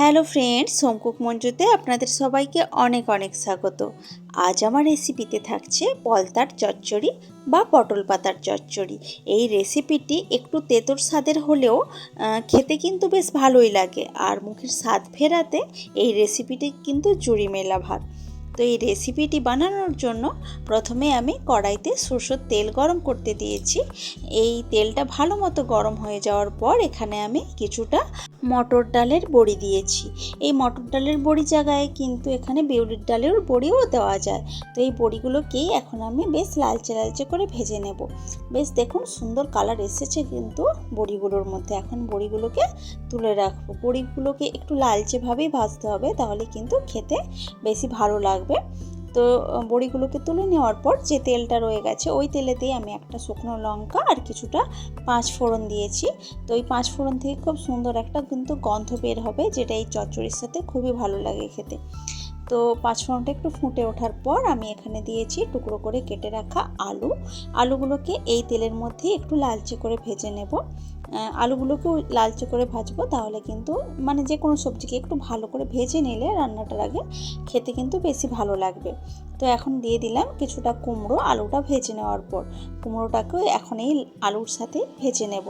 Hello friends সোমকুক মঞ্জুতে আপনাদের সবাইকে অনেক অনেক স্বাগত। আজ আমার রেসিপিতে থাকছে পলতার চচ্চড়ি বা পটল পাতার চচ্চড়ি। এই রেসিপিটি একটু তেতোর স্বাদের হলেও খেতে কিন্তু বেশ ভালোই লাগে আর মুখের স্বাদ ফেরাতে এই রেসিপিটি কিন্তু জুড়ি মেলা ভাত তো এই রেসিপিটি বানানোর জন্য প্রথমে আমি কড়াইতে সরষের তেল গরম করতে দিয়েছি। এই তেলটা ভালো মতো গরম হয়ে যাওয়ার পর এখানে আমি কিছুটা মটর ডালের বড়ি দিয়েছি। এই মটর ডালের বড়ি জায়গায় কিন্তু এখানে বিউলির ডালের বড়িও দেওয়া যায়। তো এই বড়িগুলোকেই এখন আমি বেশ লালচে লালচে করে ভেজে নেব। বেশ দেখুন সুন্দর কালার এসেছে কিন্তু বড়িগুলোর মধ্যে। এখন বড়িগুলোকে তুলে রাখব। বড়িগুলোকে একটু লালচেভাবেই ভাজতে হবে, তাহলে কিন্তু খেতে বেশি ভালো লাগবে। তো বড়িগুলোকে তুলে নেওয়ার পর যে তেলটা রয়ে গেছে, ওই তেলেতেই আমি একটা শুকনো লঙ্কা আর কিছুটা পাঁচ ফোড়ন দিয়েছি। তো ওই পাঁচ ফোড়ন থেকে খুব সুন্দর একটা কিন্তু গন্ধ বের হবে, যেটা এই চচ্চড়ির সাথে খুবই ভালো লাগে খেতে। তো পাঁচ ফোড়নটা একটু ফুটে ওঠার পর আমি এখানে দিয়েছি টুকরো করে কেটে রাখা আলু। আলুগুলোকে এই তেলের মধ্যে একটু লালচে করে ভেজে নেব। আলুগুলোকেও লালচে করে ভাজবো, তাহলে কিন্তু মানে যে কোনো সবজিকে একটু ভালো করে ভেজে নিলে রান্নাটার আগে খেতে কিন্তু বেশি ভালো লাগবে। তো এখন দিয়ে দিলাম কিছুটা কুমড়ো, আলুটা ভেজে নেওয়ার পর। কুমড়োটাকেও এখন এই আলুর সাথে ভেজে নেব।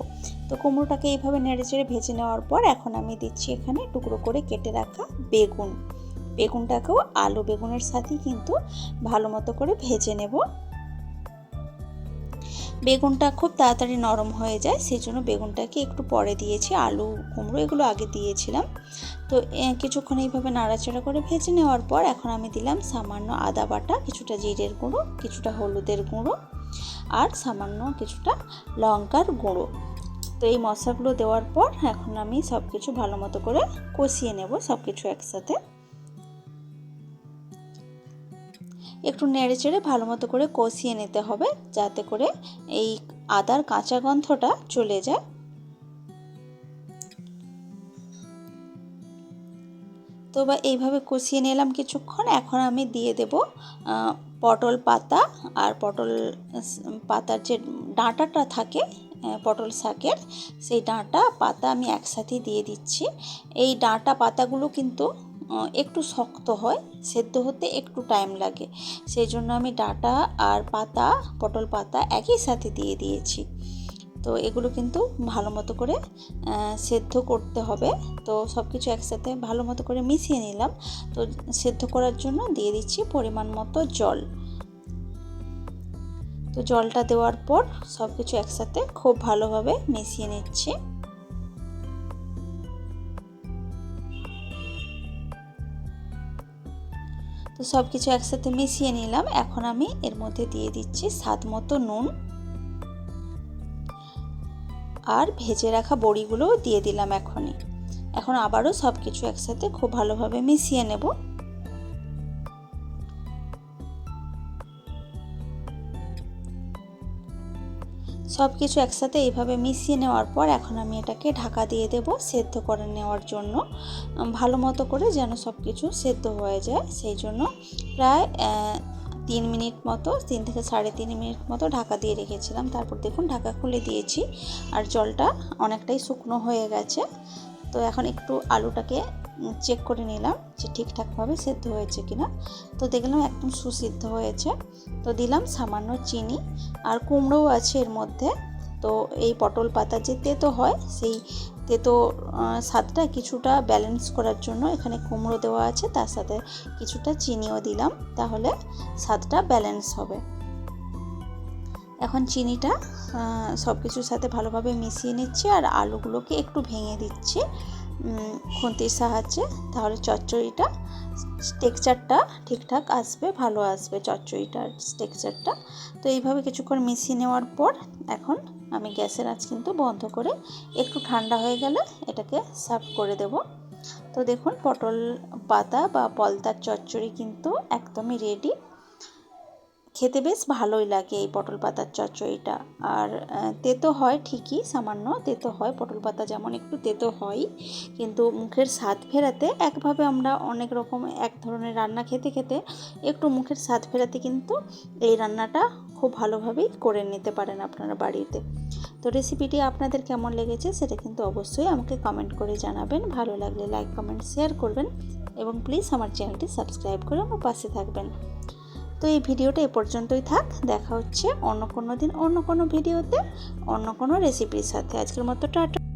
তো কুমড়োটাকে এইভাবে নেড়ে চেড়ে ভেজে নেওয়ার পর এখন আমি দিচ্ছি এখানে টুকরো করে কেটে রাখা বেগুন। বেগুনটাকেও আলু বেগুনের সাথেই কিন্তু ভালো মতো করে ভেজে নেব। বেগুনটা খুব তাড়াতাড়ি নরম হয়ে যায় সেই জন্য বেগুনটাকে একটু পরে দিয়েছি, আলু, কুমড়ো এগুলো আগে দিয়েছিলাম। তো কিছুক্ষণ এইভাবে নাড়াচাড়া করে ভেজে নেওয়ার পর এখন আমি দিলাম সামান্য আদা বাটা, কিছুটা জিরের গুঁড়ো, কিছুটা হলুদের গুঁড়ো আর সামান্য কিছুটা লঙ্কার গুঁড়ো। তো, এই মশলাগুলো দেওয়ার পর এখন আমি সব কিছু ভালো মতো করে কষিয়ে নেব সব কিছু একসাথে। একটু নেড়ে চেড়ে ভালো মতো করে কষিয়ে নিতে হবে যাতে করে এই আদার কাঁচা গন্ধটা চলে যায়। তো বা এইভাবে কষিয়ে নিলাম কিছুক্ষণ। এখন আমি দিয়ে দেব পটল পাতা আর পটল পাতার যে ডাঁটাটা থাকে পটল শাকের, সেই ডাঁটা, পাতা আমি একসাথেই দিয়ে দিচ্ছি। এই ডাঁটা পাতাগুলো কিন্তু একটু শক্ত হয়, সেদ্ধ হতে একটু টাইম লাগে। সেই জন্য আমি ডাঁটা আর পাতা, পটল পাতা একই সাথে দিয়ে দিয়েছি। তো এগুলো কিন্তু ভালো মতো করে সেদ্ধ করতে হবে। তো সব কিছু একসাথে ভালো মতো করে মিশিয়ে নিলাম। তো সেদ্ধ করার জন্য দিয়ে দিচ্ছি পরিমাণ মতো জল। তো জলটা দেওয়ার পর সব কিছু একসাথে খুব ভালোভাবে মিশিয়ে নিচ্ছি। তো সব কিছু একসাথে মিশিয়ে নিলাম। এখন আমি এর মধ্যে দিয়ে দিচ্ছি স্বাদ মতো নুন। আর ভেজে রাখা বড়িগুলোও দিয়ে দিলাম এখনই। এখন আবারও সব কিছু একসাথে খুব ভালোভাবে মিশিয়ে নেব। সব কিছু একসাথে এইভাবে মিশিয়ে নেওয়ার পর এখন আমি এটাকে ঢাকা দিয়ে দেব সেদ্ধ করে নেওয়ার জন্য। ভালো মতো করে যেন সব কিছু সেদ্ধ হয়ে যায়। সেই জন্য প্রায় তিন মিনিট মতো, তিন থেকে সাড়ে তিন মিনিট মতো ঢাকা দিয়ে রেখেছিলাম। তারপর দেখুন ঢাকা খুলে দিয়েছি। আর জলটা অনেকটাই শুকনো হয়ে গেছে। তো এখন একটু আলুটাকে চেক করে নিলাম যে ঠিকঠাকভাবে সেদ্ধ হয়েছে কিনা। তো দেখলাম একদম সুসিদ্ধ হয়েছে। তো দিলাম সামান্য চিনি আর কুমড়োও আছে এর মধ্যে। তো এই পটল পাতা যে তেতো হয়, সেই তেতো স্বাদটা কিছুটা ব্যালেন্স করার জন্য এখানে কুমড়ো দেওয়া আছে, তার সাথে কিছুটা চিনিও দিলাম, তাহলে স্বাদটা ব্যালেন্স হবে। এখন চিনিটা সব কিছুর সাথে ভালোভাবে মিশিয়ে নিচ্ছি আর আলুগুলোকে একটু ভেঙে দিচ্ছি খুন্তির সাহায্যে। তাহলে চচ্চড়িটা, টেক্সচারটা ঠিকঠাক আসবে, ভালো আসবে চচ্চড়িটার টেক্সচারটা। তো এইভাবে কিছুক্ষণ মিশিয়ে নেওয়ার পর এখন আমি গ্যাসের আঁচ কিন্তু বন্ধ করে একটু ঠান্ডা হয়ে গেলে এটাকে সার্ভ করে দেব। তো দেখুন, পটল পাতা বা পলতার চচ্চড়ি কিন্তু একদমই রেডি খেতে বেশ ভালোই লাগে এই পটল পাতার চচ্চড়িটা। আর তেতো হয় ঠিকই, সামান্য তেতো হয়, পটল পাতা যেমন একটু তেতো হয়, কিন্তু মুখের স্বাদ ফেরাতে একভাবে আমরা অনেক রকম এক ধরনের রান্না খেতে খেতে একটু মুখের স্বাদ ফেরাতে কিন্তু এই রান্নাটা খুব ভালোভাবেই করে নিতে পারেন আপনারা বাড়িতে। তো রেসিপিটি আপনাদের কেমন লেগেছে সেটা কিন্তু অবশ্যই আমাকে কমেন্ট করে জানাবেন। ভালো লাগলে লাইক কমেন্ট শেয়ার করবেন এবং প্লিজ আমার চ্যানেলটি সাবস্ক্রাইব করে আমার পাশে থাকবেন। তো এই ভিডিওটা এ পর্যন্তই থাক। দেখা হচ্ছে অন্য কোনো দিন, অন্য কোনো ভিডিওতে, অন্য কোনো রেসিপির সাথে। আজকের মতো টাটা।